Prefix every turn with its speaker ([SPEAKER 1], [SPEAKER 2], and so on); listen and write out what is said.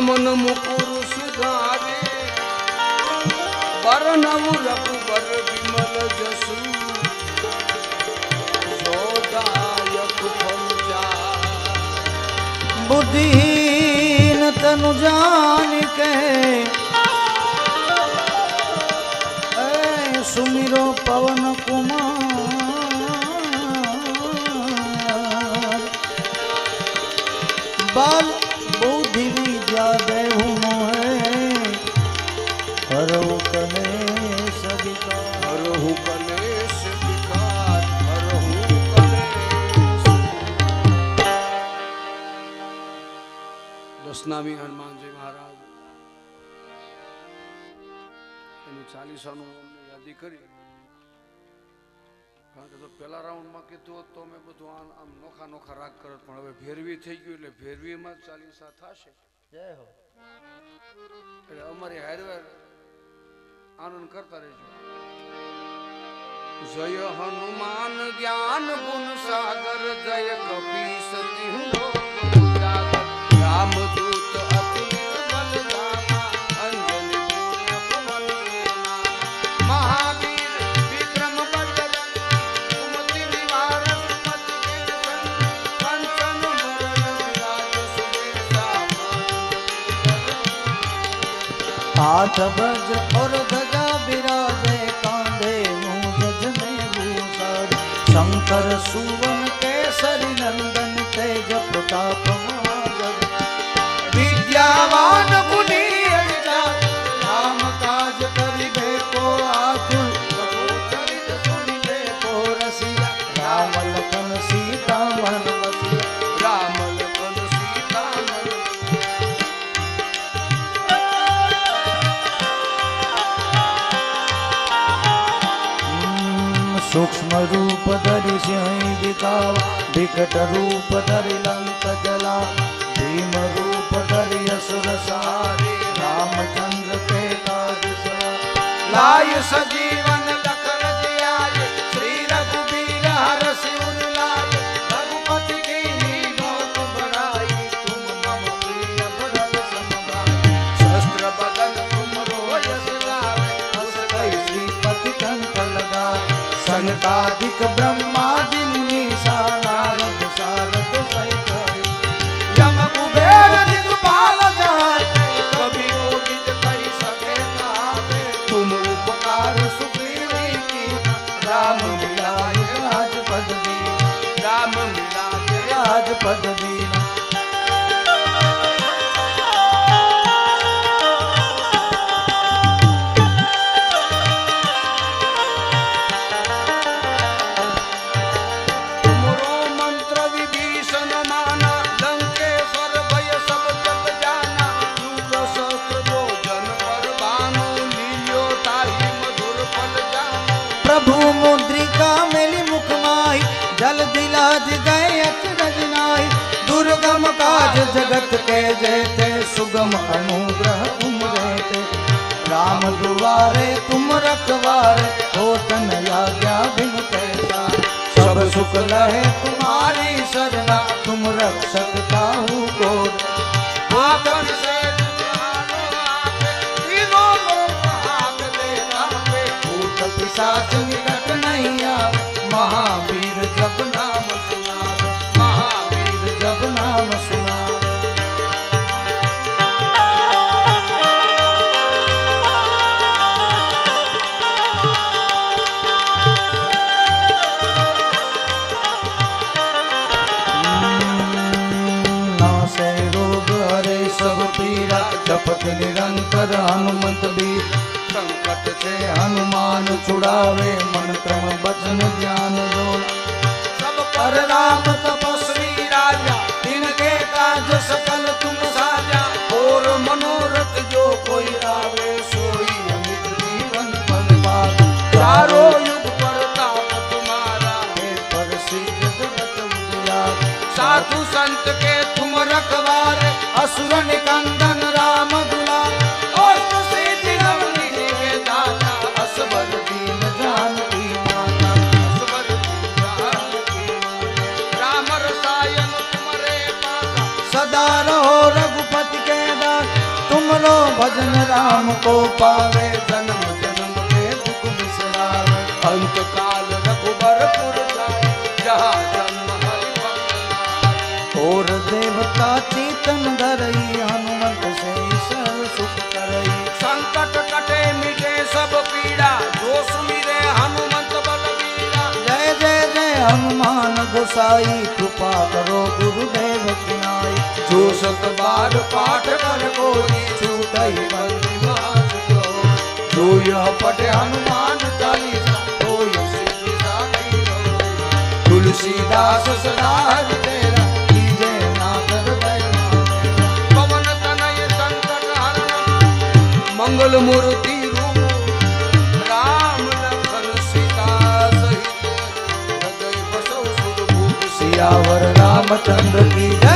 [SPEAKER 1] મન મુકુર સુધારે. પર નવું રઘુબર વિમલ જસુ. સોદાયક
[SPEAKER 2] પંચા બુદ્ધિહીન તનુ જાન
[SPEAKER 1] કહે સુમિરો પવન કુમાર. બાલ સ્વામી હનુમાનજી મહારાજ. એનું ચાલીસાનું અમને યાદી કરી. કારણ કે તો પહેલા રાઉન્ડમાં કીધું હોત અમે બધું આમ નોખા નોખા રાગ કરત પણ હવે ભેરવી થઈ ગયું એટલે ભેરવીમાં ચાલીસા થશે. એટલે અમારી હારવાર આનંદ કરતા રહેજો. જય હનુમાન જ્ઞાન ગુણ સાગર જય કપી સતી
[SPEAKER 2] हाथ बज और ध्वजा विराजे कांधे मूंज में भूषण शंकर सुवन केसरी नंदन तेज प्रताप सूक्ष्म रूप धरि सिंह दिखावा विकट रूप धरि लंक जला भीम रूप धरि असुर सारे रामचंद्र के काज सवारे।
[SPEAKER 1] અધિક બ્રહ્માદિની
[SPEAKER 2] સારારંગ સારદ સહિત યમ કુબેર દિગપાલ दिलाज गए अचरज दुर्गम काज जगत के जेते सुगम अनुग्रह तुम रहते राम दुआरे तुम रखवारे हो तन आज्ञा बिन कैसा सब सुख लहे तुम्हारी सरना तुम रक्षक काहू को
[SPEAKER 1] आपन से जानो
[SPEAKER 2] रोग हरे सब पीरा जपत निरंतर हनुमंत बीर संकट से हनुमान छुड़ावे मन क्रम बचन ध्यान जोड़ सब पर राम तपस्वी राजा तिनके काज सकल तुम साजा और मनोरथ जो कोई आवे सोई अमित जीवन फल पावे चारों युग प्रताप तुम्हारा है पर सिद्ध जगत उजियार
[SPEAKER 1] साधु संत के
[SPEAKER 2] असुरन कंदन राम दुलार और तुसे दिनम निधे दाता असबर दीन जान की माता।
[SPEAKER 1] असबर दीन जान की माता। राम रसायन तुमरे पाता।
[SPEAKER 2] सदा रहो रघुपति के दास। तुमरो भजन राम को पावे। जन्म जन्म के दुख बिसरावे
[SPEAKER 1] अंत काल रघुबर पुर जाए। जहाँ
[SPEAKER 2] और देवता चेतन धरई हनुमंत से सर्व सुख करई।
[SPEAKER 1] संकट कटे मिटे सब पीड़ा जो सुमिरे हनुमंत बलवीरा।
[SPEAKER 2] जय जय जय हनुमान गोसाई कृपा करो गुरुदेव की नाई।
[SPEAKER 1] जो सत बार पाठ कर कोई
[SPEAKER 2] छूटई बंदी
[SPEAKER 1] निवास जो
[SPEAKER 2] यह पढ़े हनुमान चालीसा तो तुलसीदास सदा
[SPEAKER 1] मंगल मूर्ति राम लखन सीता सहित। हृदय बसौ
[SPEAKER 2] सियावर रामचंद्र की जय।